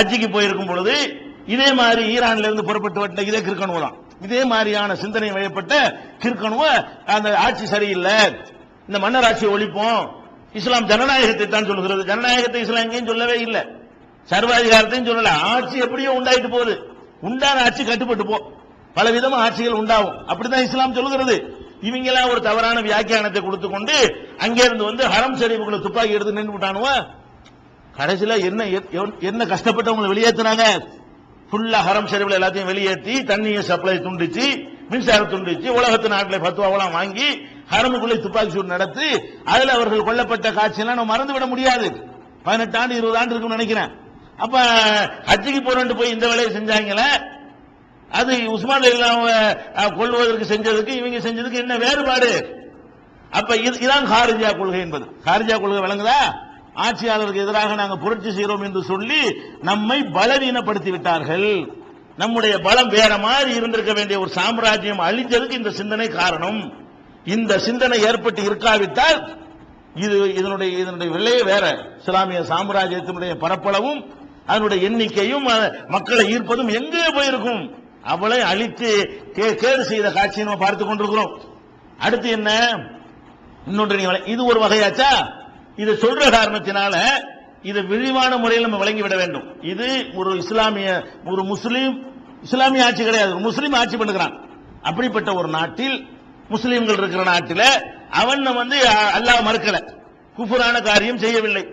ஹஜ்ஜிக்கு போயிருக்கும் பொழுது இதே மாதிரி ஈரான்ல இருந்து புறப்பட்டு வந்த இதே கிறுக்கணுவ? தான் இதே மாதிரியான சிந்தனை வயப்பட்ட கிறுக்கணுவ? அந்த ஆட்சி சரியில்லை. இந்த மன்னர் ஆட்சியை ஒழிப்போம். இஸ்லாம் ஜனநாயகத்தை தான் சொல்லுகிறது. ஜனநாயகத்தை இஸ்லாம் எங்கேயும் சொல்லவே இல்லை. சர்வாதிகாரத்தையும் சொல்லல. ஆட்சி எப்படியோ உண்டாயிட்டு போகுது. உண்டான ஆட்சி கட்டுப்பட்டு போ. பல விதமா ஆட்சிகள் உண்டாகும். அப்படிதான் இஸ்லாம் சொல்லுகிறது. இவங்க ஒரு தவறான வியாக்கியானத்தை கொடுத்து கொண்டு அங்கே இருந்து வந்து ஹரம் ஷரீஃபுக்குள்ள துப்பாக்கி எடுத்து நின்று விட்டானுவோ கடைசியில் என்ன என்ன கஷ்டப்பட்டவங்களை வெளியேற்றினாங்க ஃபுல்லா ஹரம் செலவில் எல்லாத்தையும் வெளியேற்றி தண்ணியை சப்ளை துண்டிச்சு மின்சாரம் துண்டிச்சு உலகத்து நாட்டில் பத்துவாவெல்லாம் வாங்கி ஹரமுக்குள்ளே துப்பாக்கி சூடு நடத்தி அதில் அவர்கள் கொல்லப்பட்ட காட்சியெல்லாம் நம்ம மறந்து விட முடியாது. பதினெட்டு ஆண்டு இருபது ஆண்டு இருக்கும்னு நினைக்கிறேன். அப்ப ஹஜ்ஜிக்கு போறேன் போய் இந்த வேலையை செஞ்சாங்களே? அது உஸ்மான் இல்லாம கொள்வதற்கு செஞ்சதுக்கு இவங்க செஞ்சதுக்கு என்ன வேறுபாடு? அப்ப இது- இதான் ஹாரிஜா கொள்கை என்பது. ஹாரிஜா கொள்கை விளங்குதா ஆட்சியாளருக்கு எதிராக நாங்கள் புரட்சி செய்கிறோம் என்று சொல்லி நம்மை பலவீனப்படுத்தி விட்டார்கள் நம்முடைய பலம் வேற மாதிரி இருந்திருக்க வேண்டிய ஒரு சாம்ராஜ்யம் அழிஞ்சதுக்கு இந்த சிந்தனை காரணம். இந்த சிந்தனை ஏற்பட்டு இருக்காவிட்டால் இது இதனுடைய இதனுடைய விலையே வேற. இஸ்லாமிய சாம்ராஜ்யத்தினுடைய பரப்பளவும் அதனுடைய எண்ணிக்கையும் மக்களை ஈர்ப்பதும் எங்கே போயிருக்கும்? அவளை அழித்து கே- கேடு செய்த காட்சியை நம்ம பார்த்து கொண்டிருக்கிறோம். அடுத்து என்ன? இன்னொன்று இது ஒரு வகையாச்சா? இதை சொல்ற காரணத்தினால இது விரிவான முறையில் நம்ம வழங்கிவிட வேண்டும். இது ஒரு இஸ்லாமிய ஒரு முஸ்லீம் இஸ்லாமிய ஆட்சி கிடையாது. ஒரு முஸ்லீம் ஆட்சி பண்ணுகிறான். அப்படிப்பட்ட ஒரு நாட்டில் முஸ்லீம்கள் இருக்கிற நாட்டில் அவன் வந்து அல்லாஹ் மறுக்கல. குஃபுரான காரியம் செய்யவில்லை.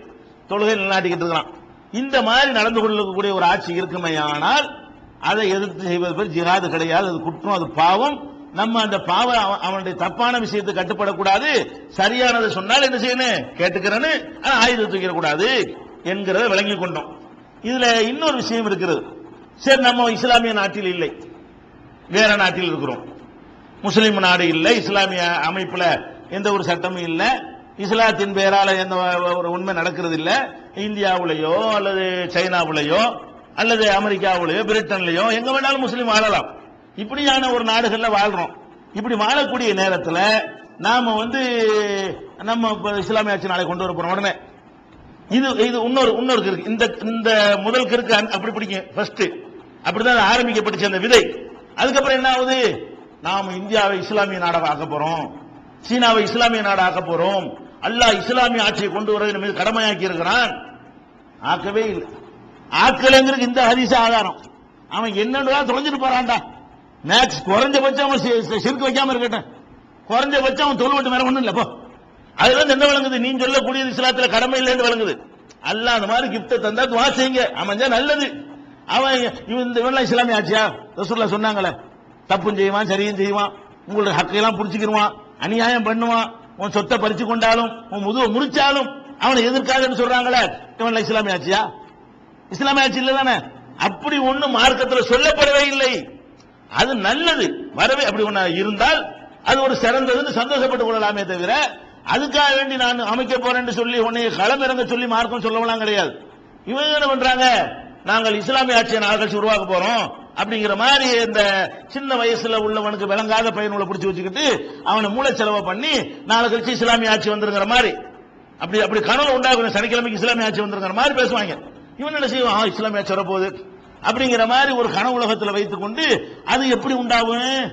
தொழுகை நிலநாட்டிக்கிட்டு இருக்கிறான். இந்த மாதிரி நடந்து கொள்ளக்கூடிய ஒரு ஆட்சி இருக்குமையானால் அதை எதிர்த்து செய்வது பேர் ஜிஹாது கிடையாது. அது குற்றம் அது பாவம். நம்ம அந்த பாவ அவனுடைய தப்பான விஷயத்தை கட்டுப்படக்கூடாது. சரியானதை சொன்னால் என்ன செய்யணும்? கேட்டுக்கிறேன்னு ஆனா ஆயுதம் தூக்கிடக்கூடாது என்கிறத விளங்கி கொண்டோம். இதுல இன்னொரு விஷயம் இருக்கிறது. சரி நம்ம இஸ்லாமிய நாட்டில் இல்லை. வேற நாட்டில் இருக்கிறோம். முஸ்லீம் நாடு இல்லை இஸ்லாமிய அமைப்புல எந்த ஒரு சட்டமும் இல்லை. இஸ்லாத்தின் பெயரால எந்த ஒரு உண்மை நடக்கிறது இல்லை இந்தியாவிலேயோ அல்லது சைனாவிலேயோ அல்லது அமெரிக்காவிலேயோ பிரிட்டன்லயோ எங்க வேணாலும் முஸ்லீம் ஆளலாம் இப்படியான ஒரு நாடுகள்ல வாழ்றோம். இப்படி வாழக்கூடிய நேரத்தில் நாம வந்து நம்ம இஸ்லாமிய ஆட்சி நாளை கொண்டு வர போறோம் உடனே. இது இது இன்னொரு இன்னொரு கிறுக்கு. இந்த இந்த முதல் கிறுக்கு அப்படி பிடிக்கும் ஃபர்ஸ்ட் அப்படிதான் ஆரம்பிக்கப்பட்டுச்சு அந்த விதை. அதுக்கப்புறம் என்ன ஆகுது? நாம் இந்தியாவை இஸ்லாமிய நாடாக ஆக்க போறோம். சீனாவை இஸ்லாமிய நாடாக ஆக்க போறோம். அல்லாஹ் இஸ்லாமிய ஆட்சியை கொண்டு வரது நம்ம மீது கடமையாக்கி இருக்கிறான். ஆக்கவே இல்லை. ஆக்கலைங்கிறது இந்த ஹரிச ஆதாரம். அவன் என்னன்னு தொலைஞ்சிட்டு போறான்டா. மேக்ஸ் குறைஞ்சபட்சம் அவன் சி- சிறுக்கு வைக்காம இருக்கட்டும். குறைஞ்சபட்சம் அவன் தொழுவட்டு வேற ஒண்ணும் இல்ல போ. அதுல என்ன விளங்குது? நீ சொல்லக்கூடிய இஸ்லாத்துல கடமை இல்லைன்னு விளங்குது. அல்ல அந்த மாதிரி கிப்ட தந்தா துவா செய்யுங்க. அமைஞ்சா நல்லது. அவன் இவன் இந்த இவன்லாம் இஸ்லாமிய ஆட்சியா? ரசூல்லா சொன்னாங்களே தப்பும் செய்வான் சரியும் செய்வான். உங்களுடைய ஹக்கையெல்லாம் புடிச்சுக்கிடுவான் அநியாயம் பண்ணுவான். உன் சொத்தை பறிச்சு கொண்டாலும் உன் முதுவை முடிச்சாலும் அவனை எதிர்க்காதுன்னு சொல்றாங்களே இவன்லாம் இஸ்லாமிய ஆட்சியா? இஸ்லாமிய ஆட்சி இல்ல தானே அப்படி ஒண்ணு மார்க்கத்துல சொல்லப்படவே இல்லை. அது நல்லது. வரவே அப்படி ஒன்று இருந்தால் அது ஒரு சிறந்ததுன்னு சந்தோஷப்பட்டுக் கொள்ளலாமே தவிர அதுக்காக வேண்டி நான் அமைக்க போறேன்னு சொல்லி உன்னை களம் இறங்க சொல்லி மார்க்கம் சொல்லலாம் கிடையாது. இவங்க என்ன பண்றாங்க? நாங்கள் இஸ்லாமிய ஆட்சியை நாள் கழிச்சு உருவாக்க போறோம் அப்படிங்கிற மாதிரி இந்த சின்ன வயசுல உள்ளவனுக்கு விளங்காத பையனுங்களை பிடிச்சி வச்சுக்கிட்டு அவனை மூளை செலவை பண்ணி நாளை கழிச்சு இஸ்லாமிய ஆட்சி வந்துருங்கிற மாதிரி. அப்படி அப்படி கனவு உண்டாகும் சனிக்கிழமைக்கு இஸ்லாமிய ஆட்சி வந்துருங்கிற மாதிரி பேசுவாங்க. இவன் என்ன செய்வான்? ஆ, இஸ்லாமிய ஆட்சி வரப்போகுது. அப்படிங்கிற மாதிரி ஒரு கன உலகத்தில் வைத்துக் கொண்டு அது எப்படி உண்டாகும்?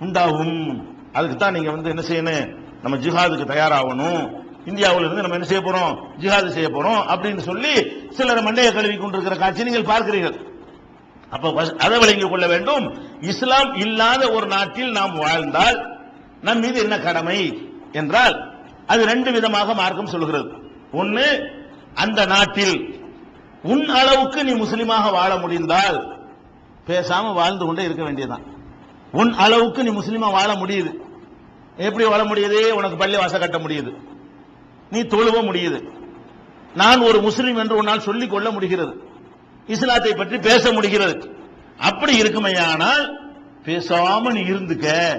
உண்டாகும். அதுக்கு தான் நீங்க வந்து என்ன செய்யணும்? நம்ம ஜிஹாதுக்கு தயாராகணும். இந்தியாவில் இருந்து நம்ம என்ன செய்ய போறோம்? ஜிஹாது செய்ய போறோம் அப்படின்னு சொல்லி சிலர் மண்டைய கழுவி கொண்டிருக்கிற காட்சி நீங்கள் பார்க்கிறீர்கள். அப்ப அதை விளங்கிக் கொள்ள வேண்டும். இஸ்லாம் இல்லாத ஒரு நாட்டில் நாம் வாழ்ந்தால் நம் மீது என்ன கடமை என்றால் அது ரெண்டு விதமாக மார்க்கம் சொல்கிறது ஒன்னு அந்த நாட்டில் உன் அளவுக்கு நீ முஸ்லீமாக வாழ முடிந்தால் பேசாம வாழ்ந்து கொண்டே இருக்க வேண்டியதுதான். உன் அளவுக்கு நீ முஸ்லீமா வாழ முடியுது. எப்படி வாழ முடியுது? உனக்கு பள்ளி வாச கட்ட முடியுது. நீ தொழுவ முடியுது. நான் ஒரு முஸ்லீம் என்று உன்னால் சொல்லிக் கொள்ள முடிகிறது. இஸ்லாத்தை பற்றி பேச முடிகிறது. அப்படி இருக்குமையானால் பேசாம நீ இருந்துக்க.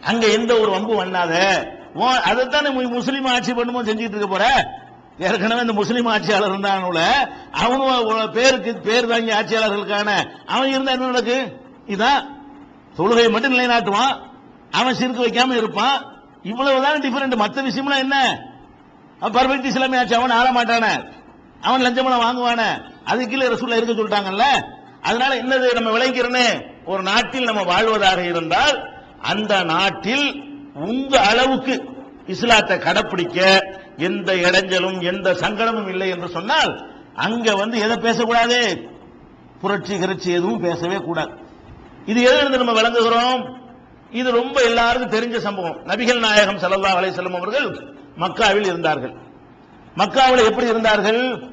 அங்க எந்த ஒரு வம்பு வண்ணாத. உன் அதைத்தானே முஸ்லீம் ஆட்சி பண்ணுமோ செஞ்சுட்டு இருக்க போற? ஏற்கனவே இந்த முஸ்லீம் ஆட்சியாளர் இருந்தானுல அவனும் பேருக்கு பேர் வாங்கி ஆட்சியாளர்களுக்கான அவன் இருந்தா என்ன நடக்கு? இதான் தொழுகையை மட்டும் நிலைநாட்டுவான் அவன் சிறுக்கு வைக்காம இருப்பான். இவ்வளவுதான் டிஃபரெண்ட் மற்ற விஷயம்லாம் என்ன? பர்ஃபெக்ட் இஸ்லாமிய ஆட்சி அவன் ஆள மாட்டான. அவன் லஞ்சமெல்லாம் வாங்குவான. அது கீழே ரசூல்ல இருக்க சொல்லிட்டாங்கல்ல? அதனால என்னது நம்ம விளைக்கிறனே ஒரு நாட்டில் நம்ம வாழ்வதாக இருந்தால் அந்த நாட்டில் உங்க அளவுக்கு இஸ்லாத்தை கடைப்பிடிக்க எந்த இடைஞ்சலும் எந்த சங்கடமும் இல்லை என்று சொன்னால் அங்க வந்து எதை பேசக்கூடாது? புரட்சி கிரட்சி எதுவும் பேசவே கூடாது. இது எதிலிருந்து நம்ம விளங்குகிறோம்? இது ரொம்ப எல்லாருக்கும் தெரிஞ்ச சம்பவம். நபிகள் நாயகம் சல்லா அலிசல்லம் அவர்கள் மக்காவில் இருந்தார்கள். மக்காவில் எப்படி இருந்தார்கள்?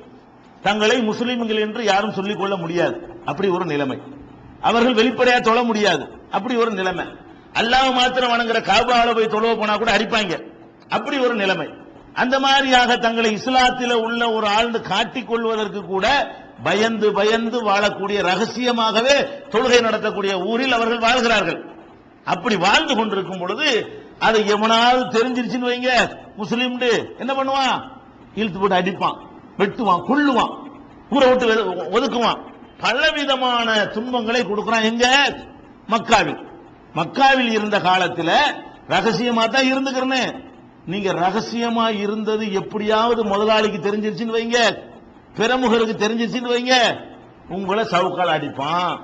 தங்களை முஸ்லீம்கள் என்று யாரும் சொல்லிக் கொள்ள முடியாது. அப்படி ஒரு நிலைமை. அவர்கள் வெளிப்படையா தொழ முடியாது. அப்படி ஒரு நிலைமை. அல்லாஹ் மாத்திரம் வணங்குற காபாவில் போய் தொழுவ போனா கூட அடிப்பாங்க. அப்படி ஒரு நிலைமை. அந்த மாதிரியாக தங்களை இஸ்லாத்தில் உள்ள ஒரு ஆழ்ந்து காட்டிக் கொள்வதற்கு கூட பயந்து பயந்து வாழக்கூடிய ரகசியமாகவே தொழுகை நடத்தக்கூடிய ஊரில் அவர்கள் வாழ்கிறார்கள். அப்படி வாழ்ந்து கொண்டிருக்கும் பொழுது அதை எவனாவது தெரிஞ்சிருச்சுன்னு வைங்க முஸ்லீம் என்ன பண்ணுவான்? இழுத்து போட்டு அடிப்பான் வெட்டுவான் கொள்ளுவான் ஊரை விட்டு ஒதுக்குவான். பலவிதமான துன்பங்களை கொடுக்கிறான். எங்க? மக்காவில். மக்காவில் இருந்த காலத்தில் ரகசியமா தான் இருந்துக்கிறேன்னு நீங்க ரகசியமா இருந்தது எப்படியாவது முதலாளிக்கு தெரிஞ்சிருச்சுன்னு வைங்க. பிரமுகருக்கு தெரிஞ்சிருச்சுன்னு வைங்க. உங்களை சவுக்கால் அடிப்பான்.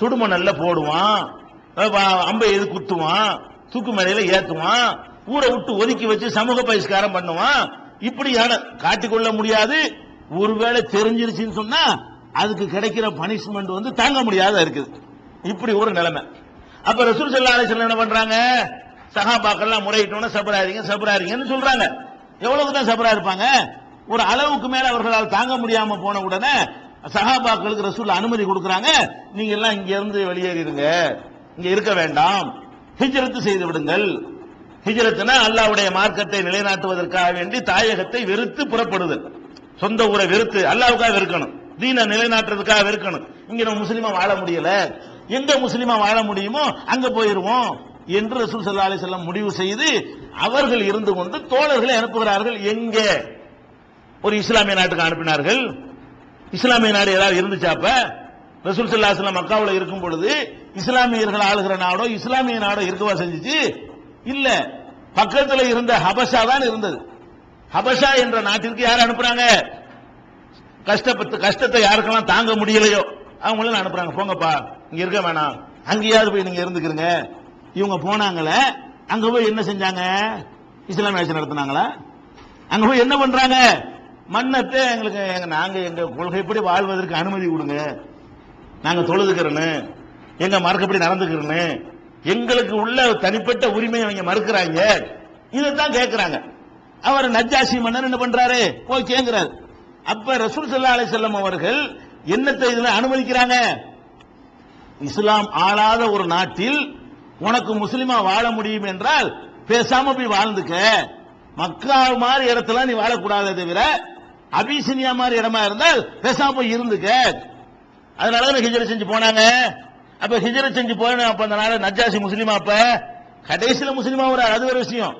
சுடுமணல்ல போடுவான். அம்பை எது குத்துவான். தூக்கு மேலையில ஏத்துவான். ஊரை விட்டு ஒதுக்கி வச்சு சமூக பரிஷ்காரம் பண்ணுவான். இப்படியான காட்டிக்கொள்ள முடியாது. ஒருவேளை தெரிஞ்சிருச்சுன்னு சொன்னா அதுக்கு கிடைக்கிற பனிஷ்மெண்ட் வந்து தாங்க முடியாத இருக்குது. இப்படி ஒரு நிலைமை. அப்ப ரசூல் ஸல்லல்லாஹு என்ன பண்றாங்க? சகாபாக்கள்லாம் முறையிட்டோன்னு சபராரிங்க சபராரிங்கன்னு சொல்றாங்க. எவ்வளவு தான் சபரா இருப்பாங்க? ஒரு அளவுக்கு மேல அவர்களால் தாங்க முடியாம போன உடனே சகாபாக்களுக்கு ரசூல் அனுமதி கொடுக்குறாங்க. நீங்க எல்லாம் இங்க இருந்து வெளியேறிடுங்க. இங்க இருக்க வேண்டாம். ஹிஜ்ரத்து செய்து விடுங்கள். ஹிஜ்ரத்னா அல்லாவுடைய மார்க்கத்தை நிலைநாட்டுவதற்காக வேண்டி தாயகத்தை வெறுத்து புறப்படுதல் சொந்த ஊரை வெறுத்து அல்லாவுக்காக வெறுக்கணும். தீனை நிலைநாட்டுறதுக்காக வெறுக்கணும். இங்க நம்ம முஸ்லீமா வாழ முடியல. எங்க முஸ்லீமா வாழ முடியுமோ அங்க போயிருவோம். என்று ரசூல் சல்லா அலி செல்லம் முடிவு செய்து அவர்கள் இருந்து கொண்டு தோழர்களை அனுப்புகிறார்கள். எங்கே? ஒரு இஸ்லாமிய நாட்டுக்கு அனுப்பினார்கள். இஸ்லாமிய நாடு ஏதாவது இருந்துச்சாப்ப? ரசூல் சல்லா அலைஹி மக்காவில் இருக்கும் பொழுது இஸ்லாமியர்கள் ஆளுகிற நாடோ இஸ்லாமிய நாடோ இருக்கவா செஞ்சுச்சு? இல்ல. பக்கத்தில் இருந்த ஹபஷா தான் இருந்தது. ஹபஷா என்ற நாட்டிற்கு யார் அனுப்புறாங்க? கஷ்டப்பட்டு கஷ்டத்தை யாருக்கெல்லாம் தாங்க முடியலையோ அவங்களும் அனுப்புறாங்க. போங்கப்பா இங்க இருக்க வேணாம். அங்கேயாவது போய் நீங்க இருந்துக்கிறீங்க. இவங்க போனாங்களே அங்க போய் என்ன செஞ்சாங்க? இஸ்லாமிய ஆட்சி நடத்தினாங்களா? அங்க போய் என்ன பண்றாங்க? மன்னத்தை எங்களுக்கு எங்க நாங்க எங்க கொள்கைப்படி வாழ்வதற்கு அனுமதி கொடுங்க. நாங்க தொழுதுக்கிறோன்னு எங்க மறக்கப்படி நடந்துக்கிறோன்னு எங்களுக்கு உள்ள தனிப்பட்ட உரிமையை அவங்க மறுக்கிறாங்க. இதைத்தான் கேட்கிறாங்க அவர் நஜாசி மன்னர் என்ன பண்றாரு? போய் கேங்குறாரு அப்ப ரசூல் சல்லா அலி செல்லம் அவர்கள் என்னத்தை இதுல அனுமதிக்கிறாங்க? இஸ்லாம் ஆளாத ஒரு நாட்டில் உனக்கு முஸ்லிமா வாழ முடியும் என்றால் பேசாம போய் வாழ்ந்துக்க. மக்கா மாதிரி இடத்துல நீ வாழக்கூடாதே தவிர அபிசினியா மாதிரி இடமா இருந்தால் பேசாம போய் இருந்துக்க. அதனால ஹிஜரை செஞ்சு போனாங்க. அப்ப ஹிஜரை செஞ்சு போன அப்ப அந்த நாள் நஜாசி முஸ்லீமா அப்ப. கடைசியில முஸ்லீமா வராரு. அது ஒரு விஷயம்.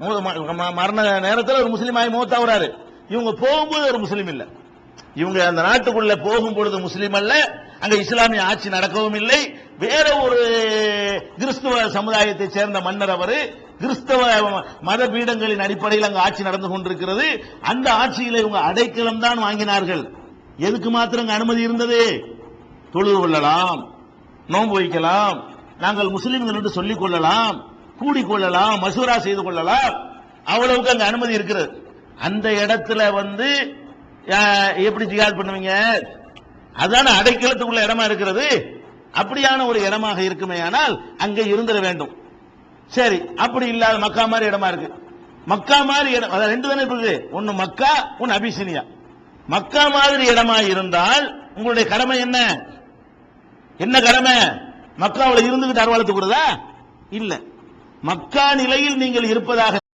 ம- மரண நேரத்தில் ஒரு முஸ்லீமாய் ஆகி மூத்தா வராரு. இவங்க போகும்போது ஒரு முஸ்லீம் இல்லை. இவங்க அந்த நாட்டுக்குள்ள போகும் பொழுது முஸ்லீம் அல்ல அங்க இஸ்லாமிய ஆட்சி நடக்கவும் இல்லை. வேற ஒரு கிறிஸ்துவ சமுதாயத்தை சேர்ந்த மன்னர் அவரு கிறிஸ்தவ மத பீடங்களின் அடிப்படையில் அங்கு ஆட்சி நடந்து கொண்டிருக்கிறது. அந்த ஆட்சியில இவங்க அடைக்கலம் தான் வாங்கினார்கள். எதுக்கு மாத்திரம் அனுமதி இருந்தது? தொழுது கொள்ளலாம் நோன்பு வைக்கலாம் நாங்கள் முஸ்லீம்கள் என்று சொல்லிக் கொள்ளலாம் கூடிக்கொள்ளலாம் மசூரா செய்து கொள்ளலாம். அவ்வளவுக்கு அங்கு அனுமதி இருக்கிறது. அந்த இடத்துல வந்து எப்படி ஜிகாத் பண்ணுவீங்க? அதான அடைக்கலத்துக்குள்ள இடமா இருக்கிறது. அப்படியான ஒரு இடமாக இருக்குமே ஆனால் அங்க இருந்திட வேண்டும். சரி அப்படி இல்லாத மக்கா மாதிரி இடமா இருக்கு. மக்கா மாதிரி இடம் அதாவது ரெண்டு தானே இருக்குது? ஒன்னு மக்கா ஒன்னு அபிசினியா மக்கா மாதிரி இடமா இருந்தால் உங்களுடைய கடமை என்ன? என்ன கடமை? மக்காவுல இருந்துகிட்டு அருவாளத்துக்குறதா இல்ல. மக்கா நிலையில் நீங்கள் இருப்பதாக